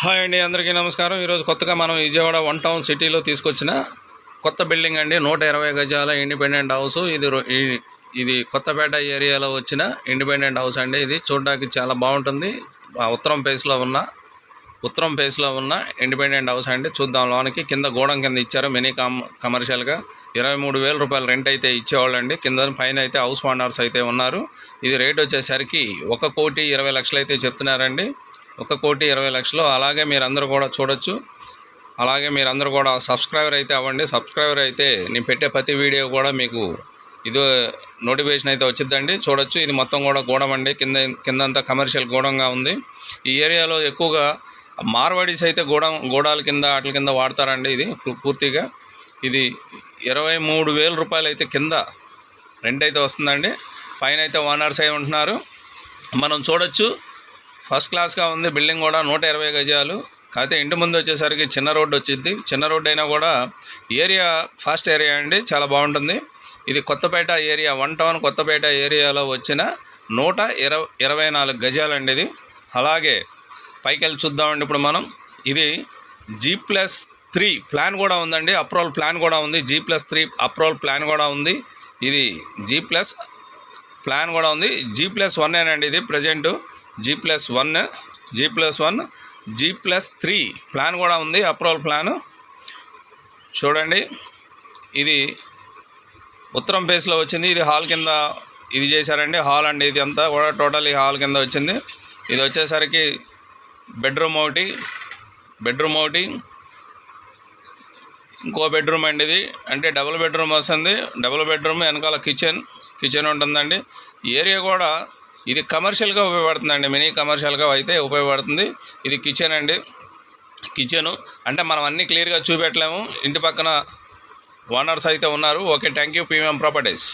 Hi అండి అందరికీ నమస్కారం. ఈరోజు కొత్తగా మనం విజయవాడ వన్ టౌన్ సిటీలో తీసుకొచ్చిన కొత్త బిల్డింగ్ అండి. నూట ఇరవై గజాల ఇండిపెండెంట్ హౌస్. ఇది ఇది కొత్తపేట ఏరియాలో వచ్చిన ఇండిపెండెంట్ హౌస్ అండి. ఇది చూడడానికి చాలా బాగుంటుంది. ఉత్తరం ఫేస్లో ఉన్న ఉత్తరం ఫేస్లో ఉన్న ఇండిపెండెంట్ హౌస్ అండి. చూద్దాం లోనికి. కింద గోడం కింద ఇచ్చారు మినీ కామ్ కమర్షియల్గా. ఇరవై మూడు వేల రూపాయలు రెంట్ అయితే ఇచ్చేవాళ్ళండి. కింద పైన అయితే హౌస్ ఓనర్స్ అయితే ఉన్నారు. ఇది రేట్ వచ్చేసరికి ఒక కోటి ఇరవై లక్షలు అయితే చెప్తున్నారండి. ఒక కోటి ఇరవై లక్షలు. అలాగే మీరందరూ కూడా చూడొచ్చు. అలాగే మీరందరూ కూడా సబ్స్క్రైబర్ అయితే అవ్వండి. సబ్స్క్రైబర్ అయితే నేను పెట్టే ప్రతి వీడియో కూడా మీకు ఇది నోటిఫికేషన్ అయితే వచ్చిందండి చూడొచ్చు. ఇది మొత్తం కూడా గూడం అండి. కింద కిందంతా కమర్షియల్ గూడంగా ఉంది. ఈ ఏరియాలో ఎక్కువగా మార్వాడీస్ అయితే గూడం గూడాల కింద వాటి కింద వాడతారండి ఇది పూర్తిగా. ఇది ఇరవై మూడు వేల రూపాయలు అయితే కింద రెంట్ అయితే వస్తుందండి. పైన అయితే ఓనర్స్ అయి ఉంటున్నారు. మనం చూడొచ్చు. ఫస్ట్ క్లాస్గా ఉంది బిల్డింగ్ కూడా నూట ఇరవై గజాలు. కాకపోతే ఇంటి ముందు వచ్చేసరికి చిన్న రోడ్డు వచ్చింది. చిన్న రోడ్డు అయినా కూడా ఏరియా ఫాస్ట్ ఏరియా అండి చాలా బాగుంటుంది. ఇది Kothapeta area one town Kothapeta ఏరియాలో వచ్చిన నూట ఇరవై ఇరవై నాలుగు గజాలండి ఇది. అలాగే పైకి వెళ్ళి చూద్దామండి ఇప్పుడు మనం. ఇది జీ ప్లస్ త్రీ ప్లాన్ కూడా ఉందండి. అప్రూవల్ ప్లాన్ కూడా ఉంది. G plus three approval plan కూడా ఉంది. ఇది జీ ప్లస్ ప్లాన్ కూడా ఉంది. జీ ప్లస్ వన్ అండి ఇది present. G plus one G plus one G plus three plan కూడా ఉంది అప్రూవల్ ప్లాను చూడండి ఇది ఉత్తరం ఫేస్లో వచ్చింది ఇది హాల్ కింద ఇది చేశారండి. హాల్ అండి ఇది అంతా కూడా టోటల్ ఈ హాల్ కింద వచ్చింది. ఇది వచ్చేసరికి బెడ్రూమ్ ఒకటి బెడ్రూమ్ ఒకటి ఇంకో బెడ్రూమ్ అండి ఇది. అంటే డబుల్ బెడ్రూమ్ వస్తుంది. డబుల్ బెడ్రూమ్ వెనకాల కిచెన్ కిచెన్ ఉంటుందండి. ఏరియా కూడా ఇది కమర్షియల్గా ఉపయోగపడుతుందండి. మినీ కమర్షియల్గా అయితే ఉపయోగపడుతుంది. ఇది కిచెన్ అండి. కిచెను అంటే మనం అన్నీ క్లియర్గా చూపెట్టలేము. ఇంటి పక్కన ఓనర్స్ అయితే ఉన్నారు. Okay thank you. Premium properties.